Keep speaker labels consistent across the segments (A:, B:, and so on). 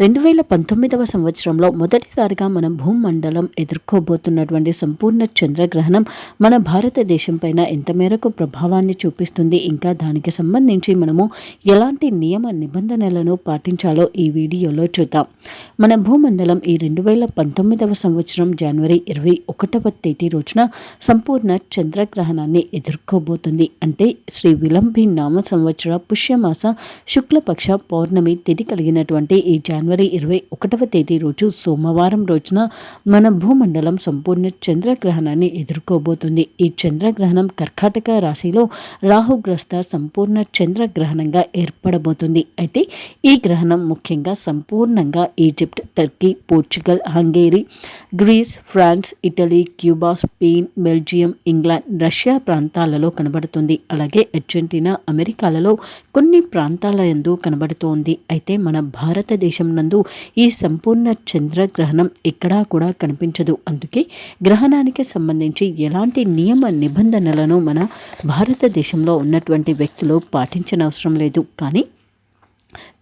A: రెండు వేల పంతొమ్మిదవ సంవత్సరంలో మొదటిసారిగా మనం భూమండలం ఎదుర్కోబోతున్నటువంటి సంపూర్ణ చంద్రగ్రహణం మన భారతదేశం పైన ఎంత మేరకు ప్రభావాన్ని చూపిస్తుంది ఇంకా దానికి సంబంధించి మనము ఎలాంటి నియమ నిబంధనలను పాటించాలో ఈ వీడియోలో చూద్దాం. మన భూమండలం ఈ రెండు వేల పంతొమ్మిదవ సంవత్సరం జనవరి ఇరవై ఒకటవ తేదీ రోజున సంపూర్ణ చంద్రగ్రహణాన్ని ఎదుర్కోబోతుంది. అంటే శ్రీ విలంబి నామ సంవత్సర పుష్యమాస శుక్లపక్ష పౌర్ణమి తిథి కలిగినటువంటి ఈ జనవరి జనవరి ఇరవై ఒకటవ తేదీ రోజు సోమవారం రోజున మన భూమండలం సంపూర్ణ చంద్రగ్రహణాన్ని ఎదుర్కోబోతుంది. ఈ చంద్రగ్రహణం కర్కాటక రాశిలో రాహుగ్రస్త సంపూర్ణ చంద్రగ్రహణంగా ఏర్పడబోతుంది. అయితే ఈ గ్రహణం ముఖ్యంగా సంపూర్ణంగా Egypt Turkey Portugal Hungary Greece France Italy Cuba Spain Belgium England Russia ప్రాంతాలలో కనబడుతుంది. అలాగే అర్జెంటీనా అమెరికాలలో కొన్ని ప్రాంతాల ఎందు కనబడుతోంది. అయితే మన భారతదేశం ఉన్నందు ఈ సంపూర్ణ చంద్రగ్రహణం ఎక్కడా కూడా కనిపించదు. అందుకే గ్రహణానికి సంబంధించి ఎలాంటి నియమ నిబంధనలను మన భారతదేశంలో ఉన్నటువంటి వ్యక్తులు పాటించనవసరం లేదు. కానీ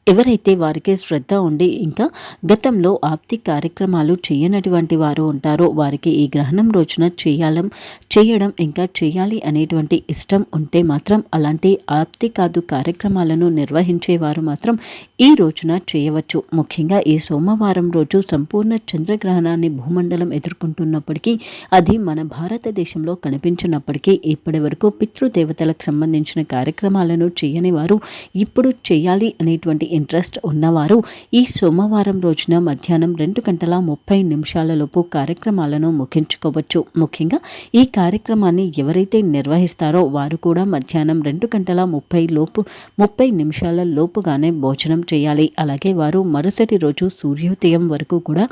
A: ఎవరైతే వారికి శ్రద్ధ ఉండి ఇంకా గతంలో ఆప్తి కార్యక్రమాలు చేయనటువంటి వారు ఉంటారో వారికి ఈ గ్రహణం రోజున చేయాలం చేయడం ఇంకా చేయాలి అనేటువంటి ఇష్టం ఉంటే మాత్రం అలాంటి ఆప్తి కాదు కార్యక్రమాలను నిర్వహించేవారు మాత్రం ఈ రోజున చేయవచ్చు. ముఖ్యంగా ఈ సోమవారం రోజు సంపూర్ణ చంద్రగ్రహణాన్ని భూమండలం ఎదుర్కొంటున్నప్పటికీ అది మన భారతదేశంలో కనిపించినప్పటికీ ఇప్పటి వరకు పితృదేవతలకు సంబంధించిన కార్యక్రమాలను చేయని వారు ఇప్పుడు చేయాలి అనేటువంటి ఇంట్రెస్ట్ ఉన్నవారు ఈ సోమవారం రోజున మధ్యాహ్నం రెండు గంటల ముప్పై నిమిషాలలోపు కార్యక్రమాలను ముగించుకోవచ్చు. ముఖ్యంగా ఈ కార్యక్రమాన్ని ఎవరైతే నిర్వహిస్తారో వారు కూడా మధ్యాహ్నం రెండు గంటల ముప్పై లోపు ముప్పై నిమిషాల లోపుగానే భోజనం చేయాలి. అలాగే వారు మరుసటి రోజు సూర్యోదయం వరకు కూడా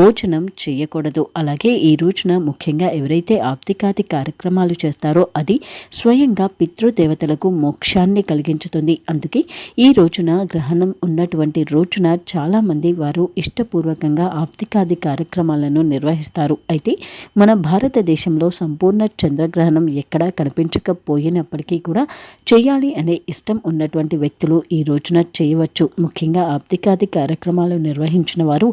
A: భోజనం చేయకూడదు. అలాగే ఈ రోజున ముఖ్యంగా ఎవరైతే ఆప్తికాది కార్యక్రమాలు చేస్తారో అది స్వయంగా పితృదేవతలకు మోక్షాన్ని కలిగించుతుంది. అందుకే ఈ రోజున గ్రహణం గ్రహణం ఉన్నటువంటి రోజున చాలామంది వారు ఇష్టపూర్వకంగా ఆప్తికాది కార్యక్రమాలను నిర్వహిస్తారు. అయితే మన భారతదేశంలో సంపూర్ణ చంద్రగ్రహణం ఎక్కడా కనిపించకపోయినప్పటికీ కూడా చేయాలి అనే ఇష్టం ఉన్నటువంటి వ్యక్తులు ఈ రోజున చేయవచ్చు. ముఖ్యంగా ఆప్తికాది కార్యక్రమాలు నిర్వహించిన వారు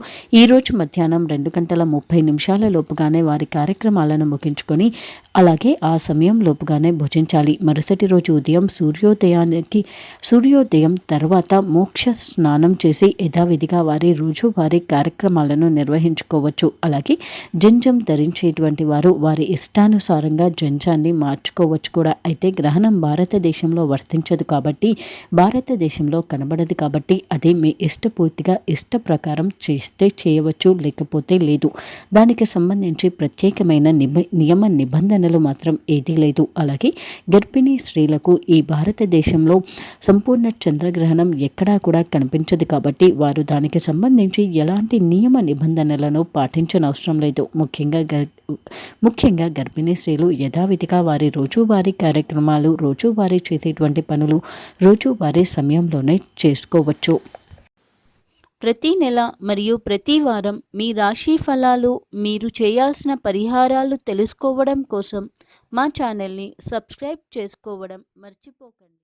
A: రోజు మధ్యాహ్నం రెండు గంటల ముప్పై నిమిషాల లోపుగానే వారి కార్యక్రమాలను ముగించుకొని అలాగే ఆ సమయం లోపుగానే భుజించాలి. మరుసటి రోజు ఉదయం సూర్యోదయానికి సూర్యోదయం తర్వాత మోక్ష స్నానం చేసి యథావిధిగా వారి రోజువారీ కార్యక్రమాలను నిర్వహించుకోవచ్చు. అలాగే జంజం ధరించేటువంటి వారు వారి ఇష్టానుసారంగా జంజాన్ని మార్చుకోవచ్చు కూడా. అయితే గ్రహణం భారతదేశంలో వర్తించదు కాబట్టి భారతదేశంలో కనబడదు కాబట్టి అది మీ ఇష్టపూర్తిగా ఇష్ట ప్రకారం చేస్తే చేయవచ్చు లేకపోతే లేదు. దానికి సంబంధించి ప్రత్యేకమైన నిబ నియమ నిబంధనలు మాత్రం ఏదీ లేదు. అలాగే గర్భిణీ స్త్రీలకు ఈ భారతదేశంలో సంపూర్ణ చంద్రగ్రహణం ఎక్కడా కూడా కూడా కనిపించదు కాబట్టి వారు దానికి సంబంధించి ఎలాంటి నియమ నిబంధనలను పాటించనవసరం లేదు. ముఖ్యంగా గర్ ముఖ్యంగా గర్భిణీ స్త్రీలు యథావిధిగా వారి రోజువారీ కార్యక్రమాలు రోజువారీ చేసేటువంటి పనులు రోజువారీ సమయంలోనే చేసుకోవచ్చు.
B: ప్రతి నెల మరియు ప్రతి వారం మీ రాశి ఫలాలు మీరు చేయాల్సిన పరిహారాలు తెలుసుకోవడం కోసం మా ఛానల్ని సబ్స్క్రైబ్ చేసుకోవడం మర్చిపోకండి.